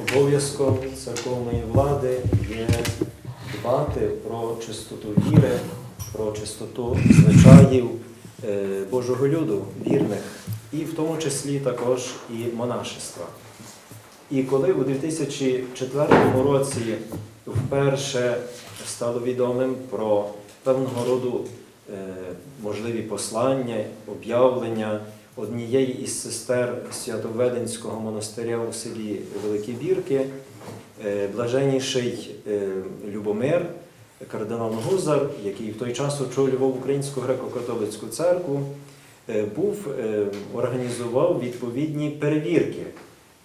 Обов'язком церковної влади є дбати про чистоту віри, про чистоту звичаїв е, Божого люду, вірних, і в тому числі також і монашества. І коли у 2004 році вперше стало відомим про певного роду можливі послання, об'явлення однієї із сестер Святоведенського монастиря у селі Великі Бірки, е, блаженніший е, Любомир, кардинал Гузар, який в той час очолював Українську греко-католицьку церкву, е, був е, організував відповідні перевірки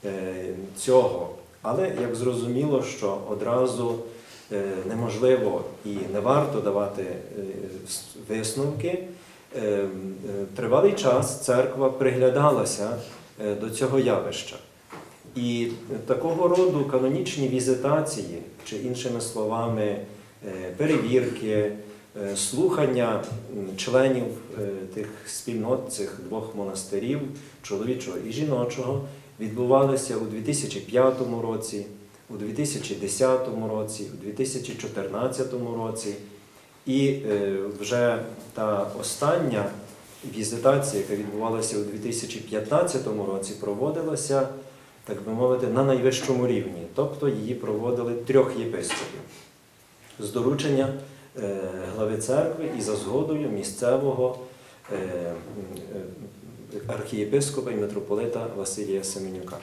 е, цього. Але як зрозуміло, що одразу е, неможливо і не варто давати е, висновки, е, е, тривалий час церква приглядалася е, до цього явища. І такого роду канонічні візитації, чи іншими словами, е, перевірки, е, слухання членів е, тих спільнот цих двох монастирів, чоловічого і жіночого, відбувалися у 2005 році, у 2010 році, у 2014 році. І е, вже та остання візитація, яка відбувалася у 2015 році, проводилася, так би мовити, на найвищому рівні. Тобто її проводили трьох єпископів з доручення е, глави церкви і за згодою місцевого е, архієпископа і митрополита Василія Семенюка.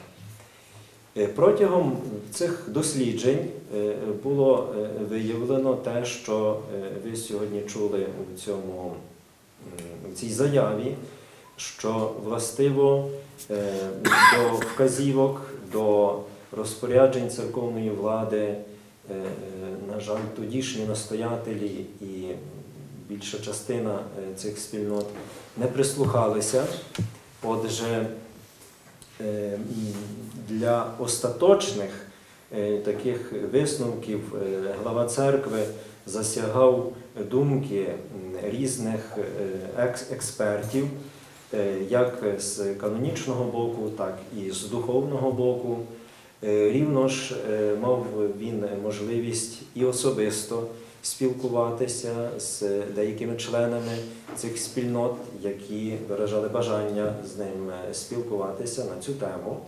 Е, Протягом цих досліджень е, було е, виявлено те, що ви сьогодні чули у цьому в цій заяві, що властиво до вказівок, до розпоряджень церковної влади, на жаль, тодішні настоятелі і більша частина цих спільнот не прислухалися. Отже, для остаточних е, таких висновків е, глава церкви засягав думки різних е, експертів, е, як з канонічного боку, так і з духовного боку. Е, Рівно ж е, мав він можливість і особисто спілкуватися з деякими членами цих спільнот, які виражали бажання з ним е, спілкуватися на цю тему.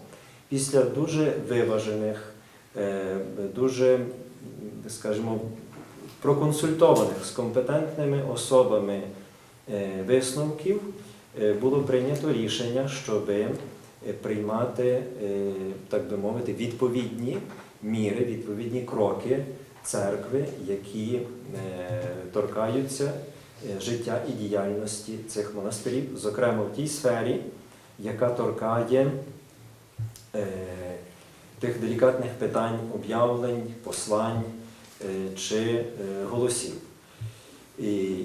Після дуже виважених, е, дуже, скажімо, проконсультованих з компетентними особами е, висновків було прийнято рішення, щоб приймати, так би мовити, відповідні міри, відповідні кроки церкви, які е, торкаються е, життя і діяльності цих монастирів, зокрема в тій сфері, яка торкає е, тих делікатних питань об'явлень, послань чи голосів.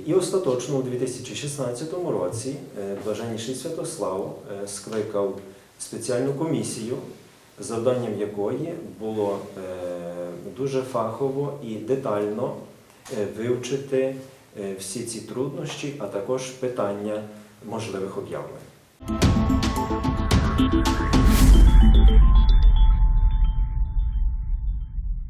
І, остаточно у 2016 році блаженніший Святослав скликав спеціальну комісію, завданням якої було е, дуже фахово і детально е, вивчити е, всі ці труднощі, а також питання можливих об'явлень.